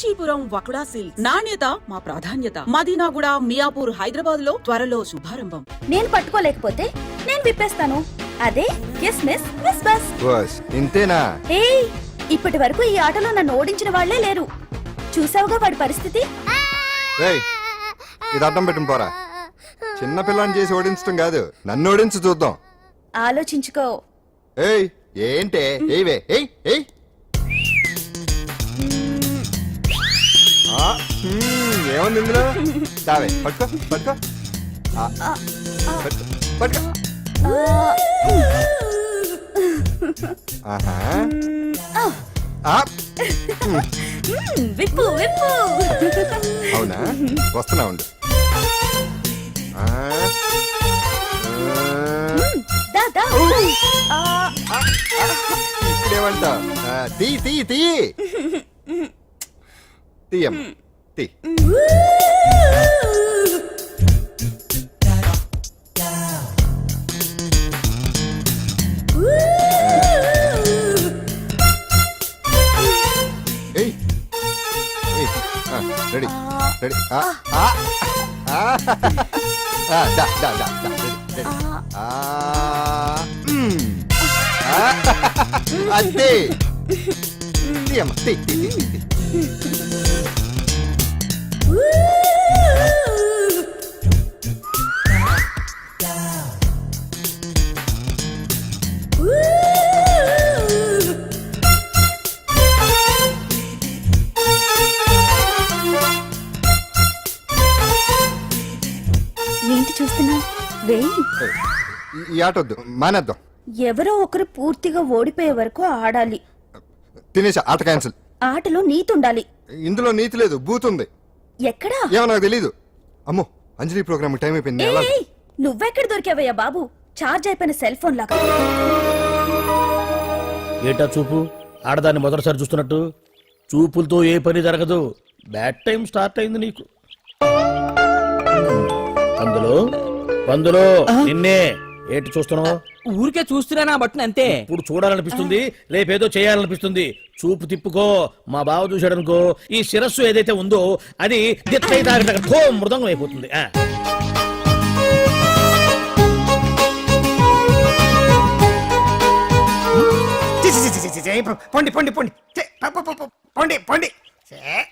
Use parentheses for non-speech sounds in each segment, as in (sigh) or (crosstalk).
Kanchipuram వకుడా silks. నాణ్యత మా ప్రాధాన్యత. మదీనాగుడ మియాపూర్ హైదరాబాద్లో త్వరలో శుభారంభం. నేను పట్టుకోలేకపోతే నేను విప్పేస్తాను. అదే yes miss miss bus bus. ఇంతేనా? ఏయ్ ఇప్పటి వరకు ఈ ఆటలో నన్ను ఓడించిన వాళ్ళే లేరు. చూసావుగా వాడి పరిస్థితి? రేయ్ ఇది అడ్డం పెట్టిన పోరా. చిన్న పిల్లని చేసి ఓడించడం కాదు. నన్ను ఓడించి చూద్దాం. ఆలోచించుకో. ఏయ్ ఏంటే? ఏయివే ఏయ్ ఏయ్. ఏముంది ఇందులో? దావే పట్టుకో పట్టుకో. పట్టుకో, ఆహా. విప్పు విప్పు. అవునా? వస్తున్నా ఉండు. ఇప్పుడేమంట తీ తీ తీ. తీయమ్మ తీ ఏయ్ ఏయ్ రెడీ రెడీ ఆ, ఆ, ఆ, దా దా దా దా రెడీ ఆ, అదే తీయమ్మ తీ తీ తీ ఈ- ఈ ఆట వద్దు మానేద్దాం. ఎవరో ఒకరు పూర్తిగా ఓడిపోయే వరకు ఆడాలి. తినేసా ఆట క్యాన్సిల్. ఆటలో నీతి ఉండాలి ఇందులో నీతి లేదు బూత్ ఉంది ఎక్కడా? ఏమో నాకు తెలీదు. అమ్మో అంజలి ప్రోగ్రామ్ టైం అయిపోయింది ఏయ్, నువ్వెక్కడ దొరికావయ్యా బాబు? చార్జ్ అయిపోయిన సెల్ ఫోన్ లాగా. ఏటా చూపు? ఆడదాన్ని మొదటిసారి చూస్తున్నట్టు? చూపులతో ఏ పని జరగదు. బ్యాడ్ టైం స్టార్ట్ అయింది నీకు. అందులో అందులో నిన్నే. ఏంటి చూస్తున్నావు ఊరికే చూస్తున్నానా బట్టన్ అంతే ఇప్పుడు చూడాలనిపిస్తుంది రేపేదో చేయాలనిపిస్తుంది చూపు తిప్పుకో మా బావ చూశాడనుకో ఈ శిరస్సు ఏదైతే ఉందో అది దిత్తై తాగట మృదంగం అయిపోతుంది ఆ. చి, చి, చి, చి, చి, చి, పొండి పొండి పొండి చి, ప, ప, ప, ప, పొండి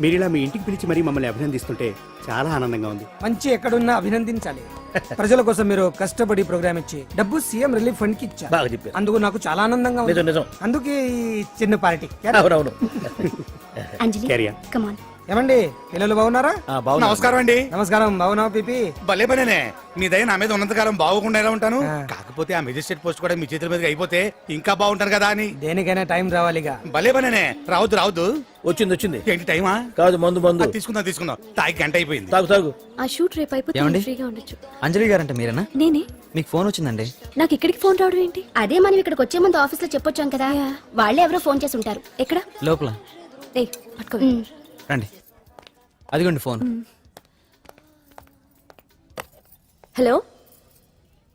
మీరు ఇలా మీ ఇంటికి పిలిచి మరీ మమ్మల్ని అభినందిస్తుంటే చాలా ఆనందంగా ఉంది. మంచి ఎక్కడున్నా అభినందించాలి. ప్రజల కోసం మీరు కష్టపడి ప్రోగ్రామ్ ఇచ్చి డబ్బు సీఎం రిలీఫ్ ఫండ్కి ఇచ్చారు చెప్పారు. అందుకు నాకు చాలా ఆనందంగా ఉంది. నిజం అందుకే ఈ చిన్న పార్టీ. అవునవును. (laughs) అంజలి కమాన్ ఏమండి పిల్లలు బాగున్నారా? నమస్కారం అండి. నమస్కారం బాగున్నావు పిపి? భలే పనేనే. మీ దయ నా మీద ఉన్నంతకాలం బాగుకుండా ఎలా ఉంటాను? కాకపోతే ఆ మెజిస్ట్రేట్ పోస్ట్ కూడా మీ చేతుల మీదకి అయిపోతే ఇంకా బాగుంటాను కదా అని. దేనికైనా టైం రావాలిగా. భలే పనేనే. రావద్దు రావద్దు. వచ్చింది వచ్చింది. ఏంటి టైమా? కాదు మందు మందు. తీసుకుందాం తీసుకుందాం. తాగి గంట అయిపోయింది. తాగు తాగు. ఆ షూట్ రేపు అయిపోతే ఫ్రీగా ఉండొచ్చు. అంజలి గారంట మీరేనా? నేనే. మీకు ఫోన్ వచ్చిందండి. నాకు ఇక్కడికి ఫోన్ రావడం ఏంటి? అదే మనం ఇక్కడికి వచ్చే ముందు ఆఫీస్లో చెప్పొచ్చాం కదా. వాళ్ళే ఎవరో ఫోన్ చేసి ఉంటారు. ఎక్కడ? లోపల. ఏ పట్టుకో రండి. అదిగోండి ఫోన్. హలో?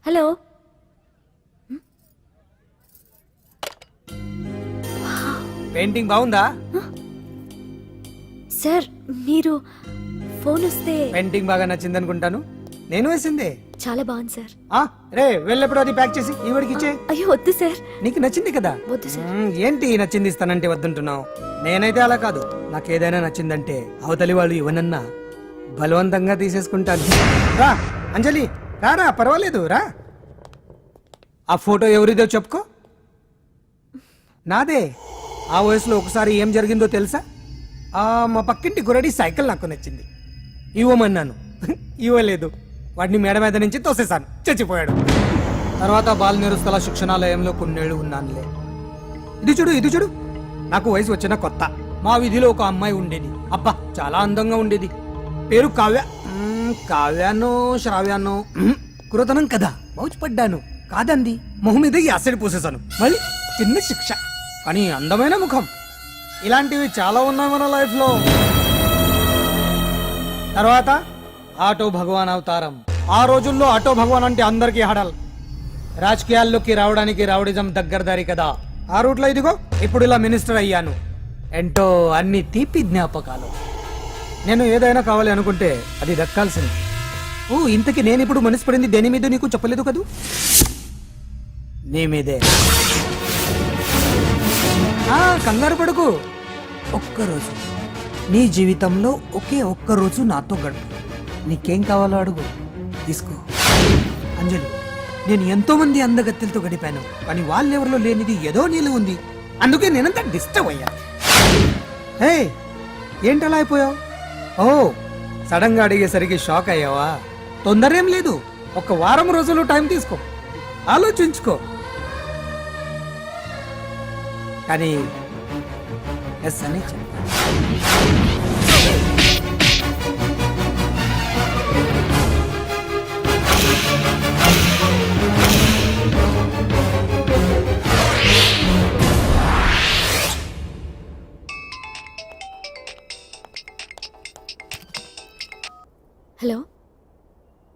హలో? పెయింటింగ్ బాగుందా? సార్ మీరు ఫోన్ వస్తే పెయింటింగ్ బాగా నచ్చింది అనుకుంటాను నేను వేసిందే. చాలా బాగుంది సార్. ఆ రే వెళ్ళేప్పుడు అది ప్యాక్ చేసి ఈవిడికి ఇచ్చే? అయ్యో వద్దు సార్. నీకు నచ్చింది కదా? వద్దు సార్. మ్మ్, ఏంటి నచ్చింది ఇస్తానంటే వద్దంటున్నావు? నేనైతే అలా కాదు. నాకు ఏదైనా నచ్చిందంటే అవతలి వాళ్ళు ఇవ్వనన్నా బలవంతంగా తీసేసుకుంటాను. రా అంజలి రారా పర్వాలేదు రా. ఆ ఫోటో ఎవరిదో చెప్పుకో. నాదే. ఆ వయసులో ఒకసారి ఏం జరిగిందో తెలుసా? ఆ మా పక్కింటి గురడి సైకిల్ నాకు నచ్చింది. ఇవ్వమన్నాను. (laughs) ఇవ్వలేదు. వాడిని మేడ మీద నుంచి తోసేశాను. చచ్చిపోయాడు. తర్వాత బాల నిరుస్తల శిక్షణాలయంలో కొన్నేళ్ళు ఉన్నానులే. ఇది చూడు ఇది చూడు. నాకు వయసు వచ్చిన కొత్త. మా వీధిలో ఒక అమ్మాయి ఉండేది. అబ్బా చాలా అందంగా ఉండేది. పేరు కావ్య. కావ్యానో శ్రావ్యానో. కురతనం కదా. మౌచిపడ్డాను కాదంది. మొహం మీద యాసిడ్ పూసేశాను. మళ్ళీ చిన్న శిక్ష. కానీ అందమైన ముఖం. ఇలాంటివి చాలా ఉన్నాయి మన లైఫ్లో. తర్వాత ఆటో భగవాన్ అవతారం. ఆ రోజుల్లో ఆటో భగవాన్ అంటే అందరికీ హడల్. రాజకీయాల్లోకి రావడానికి రావడిజం దగ్గరదారి కదా. ఆ రూట్లో ఇదిగో ఇప్పుడు ఇలా మినిస్టర్ అయ్యాను. ఎంటో అన్ని తీపి జ్ఞాపకాలు. నేను ఏదైనా కావాలి అనుకుంటే అది దక్కాల్సింది. ఓ ఇంతకి నేను ఇప్పుడు మనసు పడింది దేని మీద నీకు చెప్పలేదు కదూ? నీ మీదే. కంగారు పడుకు. ఒక్కరోజు. నీ జీవితంలో ఒకే ఒక్క రోజు నాతో గడుపు. నీకేం కావాలో అడుగు. తీసుకో. అంజలి నేను ఎంతోమంది అందగత్తెలతో గడిపాను కానీ వాళ్ళెవరిలో లేనిది ఏదో నీళ్ళు ఉంది. అందుకే నేనంత డిస్టర్బ్ అయ్యా. హే ఏంటలా అయిపోయావు? ఓ సడన్గా అడిగేసరికి షాక్ అయ్యావా? తొందర ఏం లేదు ఒక వారం రోజులు టైం తీసుకో. ఆలోచించుకో. కానీ ఎస్ అని చెప్పు.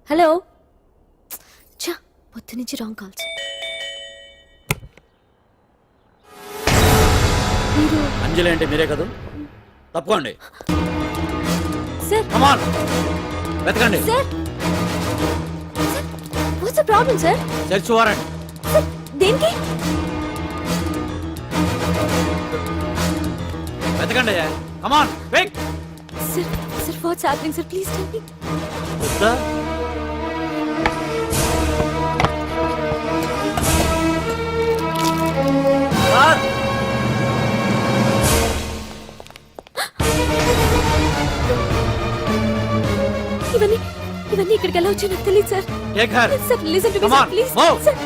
హలో. చా పొద్దు నుంచి రాంగ్ కాల్స్. మీరు అంజలి అంటే మీరే కదా? తప్పుకోండి. సార్ కమాన్ వెతకండి. Sir what's the problem sir search warrant దేనికి? వెతకండి come on వెక్ sir sir what's happening sir please tell me ఇవన్నీ ఇవన్నీ ఇక్కడికి ఎలా వచ్చాయో నాకు తెలియదు sir. Sir listen to me Come sir on, please move. Sir.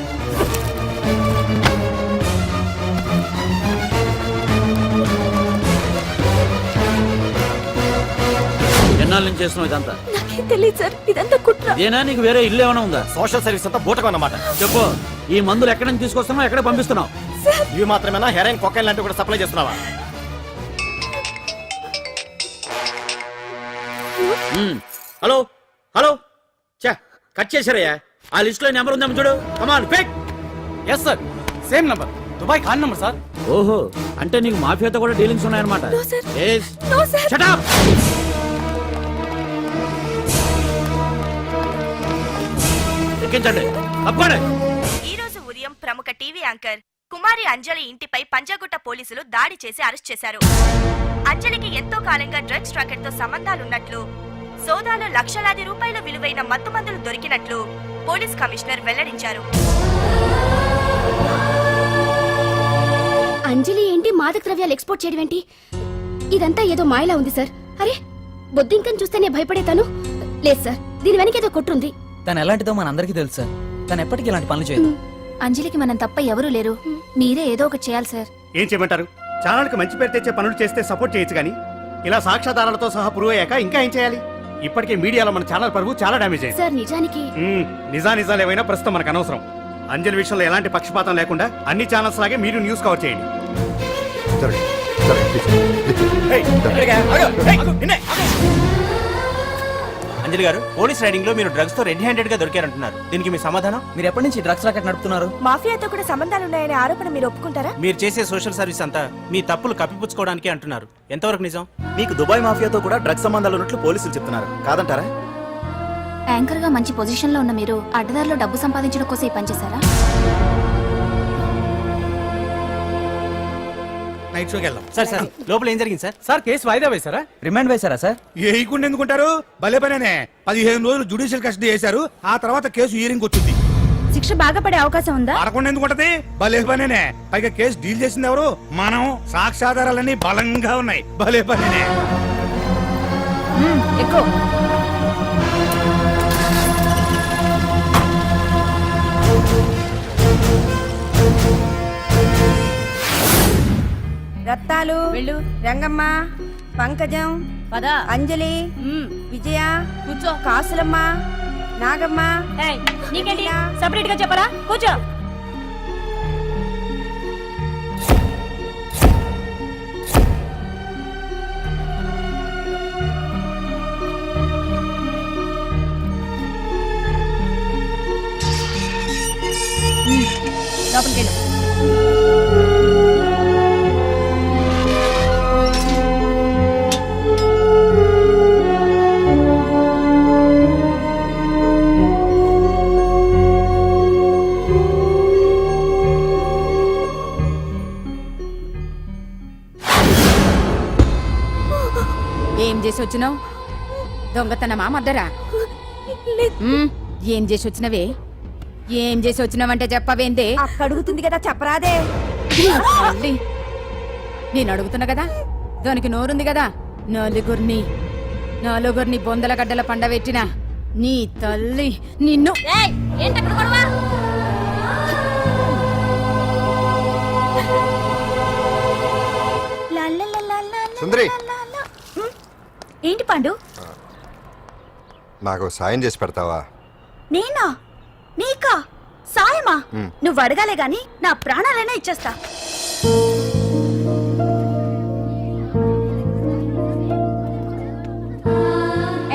ఎన్నాళ్ళ నుంచి చేస్తున్నావు ఇదంతా? నాకేం తెలియదు సార్. ఇదంతా కుట్ర. ఇదేనా? నీకు వేరే ఇల్లు ఏమైనా ఉందా? సోషల్ సర్వీస్ అంతా బూటకం అన్నమాట. చెప్పు ఈ మందులు ఎక్కడి నుంచి తీసుకొస్తున్నావు ఎక్కడ పంపిస్తున్నావు? ఇవి మాత్రమేనా? హెరైన్ కొకైన్ లాంటివి కూడా సప్లై చేస్తున్నావా. హలో? హలో? చా కట్ చేశారయ్యా. ఆ లిస్ట్లో నెంబర్ ఉందేమో చూడు. Come on pick yes sir same number Dubai Khan number sir ఓహో అంటే నీకు మాఫియాతో కూడా డీలింగ్స్ ఉన్నాయన్నమాట? No, sir. Yes. No sir Shut up! ఎక్కించండి తప్పండి ఈ రోజు ఉదయం ప్రముఖ టీవీ యాంకర్ కుమారి అంజలి ఇంటిపై పంజాగుట్ట పోలీసులు దాడి చేసి అరెస్ట్ చేశారు. అంజలికి ఎంతో కాలంగా డ్రగ్స్ ట్రాకెట్తో సంబంధాలున్నట్లు సోదాలో లక్షలాది రూపాయల విలువైన మత్తు మందులు దొరికినట్లు పోలీస్ కమిషనర్ వెల్లడించారు. అంజలి ఏంటి మాదక ద్రవ్యాలు ఎక్స్పోర్ట్ చేయడం ఏంటి? ఇదంతా ఏదో మాయలా ఉంది సార్. అరే బొద్దింకని చూస్తేనే భయపడేతాను? లేదు సార్ దీని వెనక ఏదో కొట్టుంది. తను ఎలాంటిదో మనందరికీ తెలుసు సార్. తను ఎప్పటికీ ఇలాంటి పనులు చేయదు. అంజలికి మనం తప్ప ఎవరూ లేరు. మీరే ఏదో ఒకటి చేయాలి సార్. ఏం చేయమంటారు? ఛానల్కి మంచి పేరు తెచ్చే పనులు చేస్తే సపోర్ట్ చేయొచ్చు కానీ ఇలా సాక్ష్యాధారాలతో సహా ప్రూవ్ అయ్యాక ఇంకా ఏం చేయాలి? ఇప్పటికే మీడియాలో మన ఛానల్ పరువు చాలా డ్యామేజ్ అయింది. సార్ నిజానికి మ్మ్, నిజా నిజాలు ఏమైనా ప్రస్తుతం మనకు అనవసరం. అంజలి విషయంలో ఎలాంటి పక్షపాతం లేకుండా అన్ని ఛానల్స్ లాగే మీరు న్యూస్ కవర్ చేయండి. జరగండి జరగండి ప్లీజ్. అంజలి గారు పోలీస్ రైడింగ్లో మీరు డ్రగ్స్తో రెడ్ హ్యాండెడ్గా దొరికారంటున్నారు. దీనికి మీ సమాధానం? మీరు ఎప్పటి నుంచి డ్రగ్స్ రాకెట్ నడుపుతున్నారు? మాఫియాతో కూడా సంబంధాలున్నాయనే ఆరోపణ మీరు ఒప్పుకుంటారా? మీరు చేసే సోషల్ సర్వీస్ అంతా మీ తప్పులు కప్పిపుచ్చుకోవడానికి అంటున్నారు. ఎంతవరకు నిజం? మీకు దుబాయ్ మాఫియాతో కూడా డ్రగ్స్ సంబంధాలు ఉన్నట్లు పోలీసులు చెప్తున్నారు. కాదంటారా? యాంకర్గా మంచి పొజిషన్లో ఉన్న మీరు అడ్డదారిలో డబ్బు సంపాదించడం కోసం ఈ పనిచేశారా నైట్ షోకి వెళ్దాం. సార్ సార్ లోపల ఏం జరిగింది సార్? సార్ కేసు వాయిదా వేశారా? రిమాండ్ వేశారా సార్? వేయకుండా ఎందుకుంటారు? భలే పనేనే. పదిహేను రోజులు జుడిషియల్ కస్టడీ చేశారు. ఆ తర్వాత కేసు హియరింగ్ వచ్చింది. శిక్ష బాగా పడే అవకాశం ఉందా? పడకుండా ఎందుకుంటది? భలే పనేనే. పైగా కేసు డీల్ చేసింది ఎవరు? మనం. సాక్ష్యాధారాలన్నీ బలంగా ఉన్నాయి. భలే పనేనే. ఎక్కువ. వెళ్ళు. రంగమ్మ పంకజం పద. అంజలి విజయ కూర్చో. కాసులమ్మ నాగమ్మ నీకేంటి? సపరేట్గా చెప్పరా? కూర్చో. లోపలికి వెళ్ళు చేసి వచ్చినావు దొంగతనమా మద్దరా ఏం చేసి వచ్చినవే ఏం చేసి వచ్చినావంటే చెప్పవేందే? అడుగుతుంది కదా చెప్పరాదే. తల్లి, నేను అడుగుతున్నా కదా? దానికి నోరుంది కదా? నలుగురిని నలుగురిని బొందల గడ్డల పండబెట్టిన నీ తల్లి నిన్ను. సుందరి ఏంటి పండు? నాకు సాయం చేసి పెడతావా? నేనా? నీకా? సాయమా. నువ్వు అడగాలే గాని నా ప్రాణాలైనా ఇచ్చేస్తా.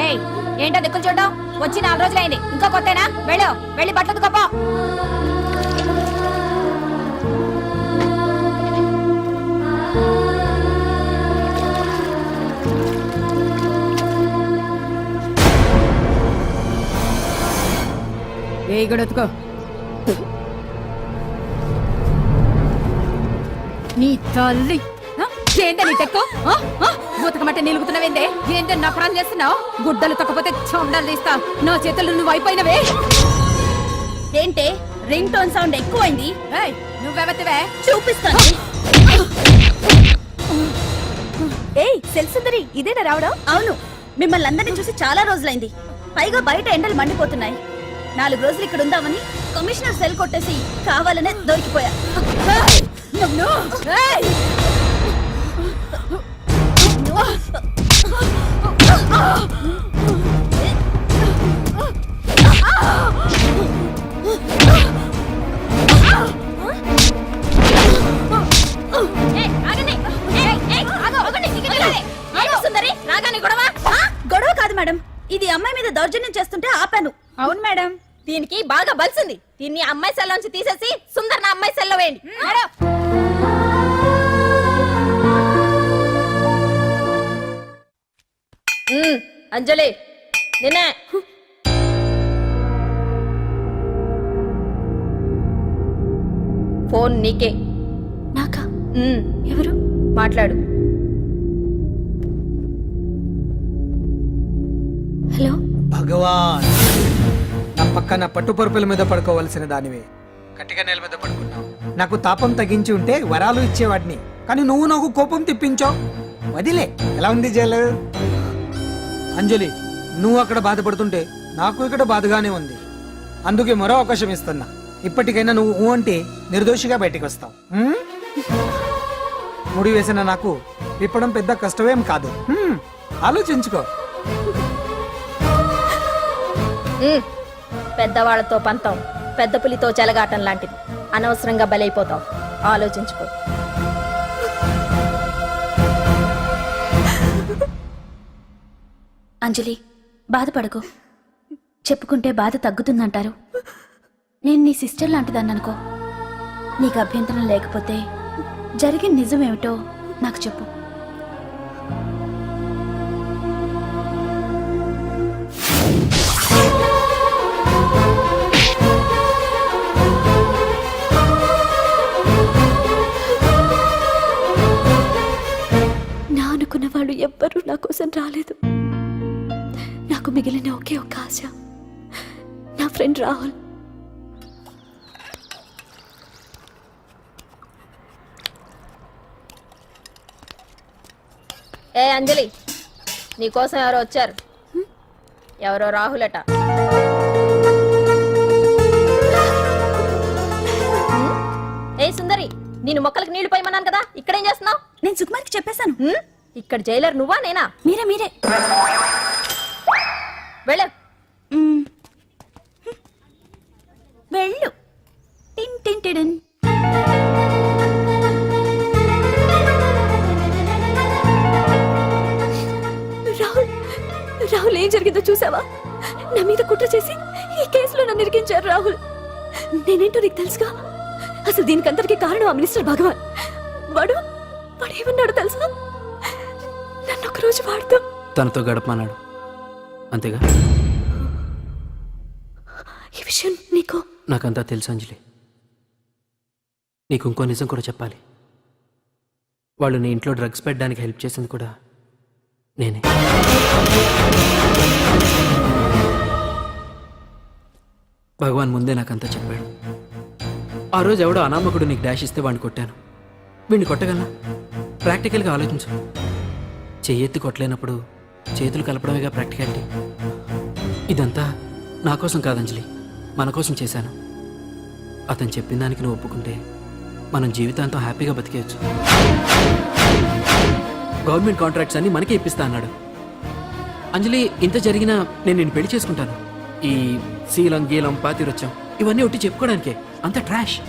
ఏయ్ ఏంటో దిక్కులు చూడడం? వచ్చి నాలుగు రోజులైంది. ఇంకా కొత్తేనా? వెళ్ళు వెళ్ళి బట్టలు కప్పో ఏ గడొత్తుకో నీ తల్లి? ఏందే నీ టెక్కు? బూతకమంటే నిలుగుతున్నావేందే ఏందే నపరం చేస్తున్నావు? గుడ్డలు తక్కపోతే చొండలు తీస్తా. నా చేతులు నువ్వు అయిపోయినవే. ఏంటే? రింగ్ టోన్ సౌండ్ ఎక్కువైంది. నువ్వెవతివే? చూపిస్తాను. ఏయ్ సెల్సుందరి ఇదేనా రావడం? అవును. మిమ్మల్ని అందరినీ చూసి చాలా రోజులైంది. పైగా బయట ఎండలు మండిపోతున్నాయి. నాలుగు రోజులు ఇక్కడ ఉందామని కమిషనర్ సెల్ కొట్టేసి కావాలనే దొరికిపోయా. గొడవ కాదు మేడం. ఇది అమ్మాయి మీద దౌర్జన్యం చేస్తుంటే ఆపాను. అవును మేడం. దీనికి బాగా బలిసింది దీన్ని అమ్మాయి సెల్లోంచి తీసేసి సుందర్ నా అమ్మాయి సెల్లో వేయండి. మేడం. ఉమ్, అంజలి నిన్నే. ఫోన్ నీకే. నాకా? ఉమ్, ఎవరు? మాట్లాడు. హలో? భగవాన్. పక్కన పట్టుపరుపుల మీద పడుకోవలసిన దానివే. గట్టిగా నేల మీద పడుకున్నావు నాకు తాపం తగ్గించి ఉంటే వరాలు ఇచ్చేవాడిని. కానీ నువ్వు నాకు కోపం తెప్పించావు వదిలే. ఎలా ఉంది జైలు? అంజలి నువ్వు అక్కడ బాధపడుతుంటే నాకు ఇక్కడ బాధగానే ఉంది. అందుకే మరో అవకాశం ఇస్తున్నా. ఇప్పటికైనా నువ్వు ఊ అంటే నిర్దోషిగా బయటికి వస్తావు. ఉమ్? ముడి వేసిన నాకు విప్పడం పెద్ద కష్టమేం కాదు. ఉమ్, ఆలోచించుకో. ఉమ్, పెద్దవాళ్ళతో పంతం. పెద్ద పులితో చెలగాటం లాంటిది. అనవసరంగా బలైపోతాం. ఆలోచించుకో. అంజలి బాధపడకు. చెప్పుకుంటే బాధ తగ్గుతుందంటారు. నేను నీ సిస్టర్ లాంటిదన్ననుకో. నీకు అభ్యంతరం లేకపోతే జరిగిన నిజమేమిటో నాకు చెప్పు. వాళ్ళు ఎవ్వరూ నా కోసం రాలేదు. నాకు మిగిలిన ఒకే ఒక ఆశ. నా ఫ్రెండ్ రాహుల్. ఏ అంజలి నీకోసం ఎవరో వచ్చారు? ఎవరో రాహులట. ఏ సుందరి నేను మొక్కలకు నీళ్ళు పోయమన్నాను కదా ఇక్కడేం చేస్తున్నావు? నేను సుకుమార్కి చెప్పేశాను. ఇక్కడ జైలర్ నువ్వా నేనా? మీరే మీరే. వెళ్ళు. వెళ్ళు. టిన్ టిన్ టిడిన్. రాహుల్ రాహుల్ ఏం జరిగిందో చూసావా? నా మీద కుట్ర చేసి ఈ కేసులో నన్ను ఇరికించారు రాహుల్. నేనేంటో నీకు తెలుసుగా? అసలు దీనికంతటికి కారణం ఆ మినిస్టర్ భగవాన్. వాడు వాడు ఏమన్నాడు తెలుసా? నన్ను ఒక రోజు వాడుతూ తనతో గడపమన్నాడు. అంతేగా? ఈ విషయం నీకు? నాకంతా తెలుసు అంజలి. నీకు ఇంకో నిజం కూడా చెప్పాలి. వాళ్ళు నీ ఇంట్లో డ్రగ్స్ పెట్టడానికి హెల్ప్ చేసింది కూడా నేనే. భగవాన్ ముందే నాకంతా చెప్పాడు. ఆ రోజు ఎవడో అనామకుడు నీకు డాష్ ఇస్తే వాడిని కొట్టాను. వీడిని కొట్టగలనా? ప్రాక్టికల్గా ఆలోచించు. చెయ్యెత్తి కొట్టలేనప్పుడు చేతులు కలపడమేగా ప్రాక్టికాలిటీ ఇదంతా నా కోసం కాదంజలి మన కోసం చేశాను. అతను చెప్పిన దానికి నువ్వు ఒప్పుకుంటే మనం జీవితాంతం హ్యాపీగా బతికేయచ్చు. గవర్నమెంట్ కాంట్రాక్ట్స్ అన్ని మనకే ఇప్పిస్తా అన్నాడు. అంజలి ఇంత జరిగినా నేను నేను పెళ్ళి చేసుకుంటాను. ఈ శీలం గీలం పాతిరొచ్చం ఇవన్నీ ఒట్టి చెప్పుకోవడానికే అంత ట్రాష్